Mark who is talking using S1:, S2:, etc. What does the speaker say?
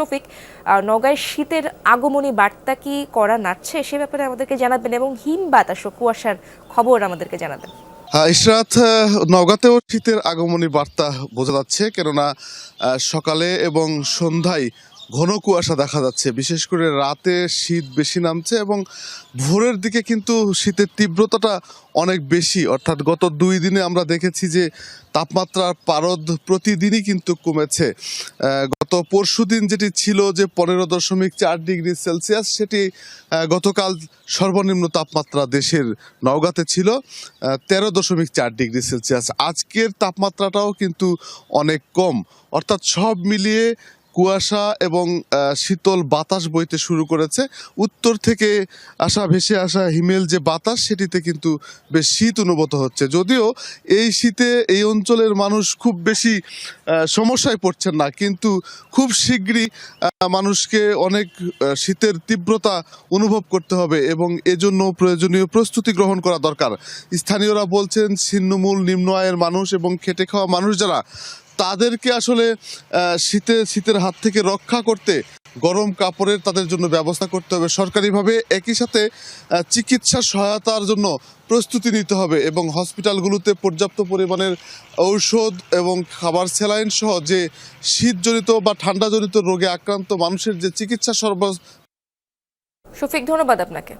S1: শফিক নগায় শীতের আগমনী বার্তা কি করা নাড়ছে সে ব্যাপারে আমাদেরকে জানাবেন এবং হিম বাতাস ও কুয়াশার খবর আমাদেরকে জানাবেন।
S2: হ্যাঁ, ইশরাত আহ, নওগাঁতেও শীতের আগমনী বার্তা বোঝা যাচ্ছে কেননা সকালে এবং সন্ধ্যায় ঘন কুয়াশা দেখা যাচ্ছে। বিশেষ করে রাতে শীত বেশি নামছে এবং ভোরের দিকে কিন্তু শীতের তীব্রতাটা অনেক বেশি। অর্থাৎ গত দুই দিনে আমরা দেখেছি যে তাপমাত্রার পারদ প্রতিদিনই কিন্তু কমেছে। গত পরশু দিন যেটি ছিল যে পনেরো দশমিক চার ডিগ্রি সেলসিয়াস, সেটি গতকাল সর্বনিম্ন তাপমাত্রা দেশের নওগাঁতে ছিল তেরো দশমিক চার ডিগ্রি সেলসিয়াস। আজকের তাপমাত্রাটাও কিন্তু অনেক কম। অর্থাৎ সব মিলিয়ে কুয়াশা এবং শীতল বাতাস বইতে শুরু করেছে। উত্তর থেকে আসা, ভেসে আসা হিমেল যে বাতাস, সেটিতে কিন্তু বেশ শীত অনুভূত হচ্ছে। যদিও এই শীতে এই অঞ্চলের মানুষ খুব বেশি সমস্যায় পড়ছেন না, কিন্তু খুব শীঘ্রই মানুষকে অনেক শীতের তীব্রতা অনুভব করতে হবে এবং এজন্য প্রয়োজনীয় প্রস্তুতি গ্রহণ করা দরকার। স্থানীয়রা বলছেন, ছিন্নমূল নিম্ন আয়ের মানুষ এবং খেটে খাওয়া মানুষ যারা তাদেরকে আসলে শীতে, শীতের হাত থেকে রক্ষা করতে গরম কাপড়ের তাদের জন্য ব্যবস্থা করতে হবে। সরকারিভাবে একই সাথে চিকিৎসা সহায়তার জন্য প্রস্তুতি নিতে হবে এবং হসপিটালগুলোতে পর্যাপ্ত পরিমাণের ঔষধ এবং খাবার স্যালাইন সহ যে শীতজনিত বা ঠান্ডাজনিত রোগে আক্রান্ত মানুষের যে চিকিৎসা সর্ব
S1: শফিক, ধন্যবাদ আপনাকে।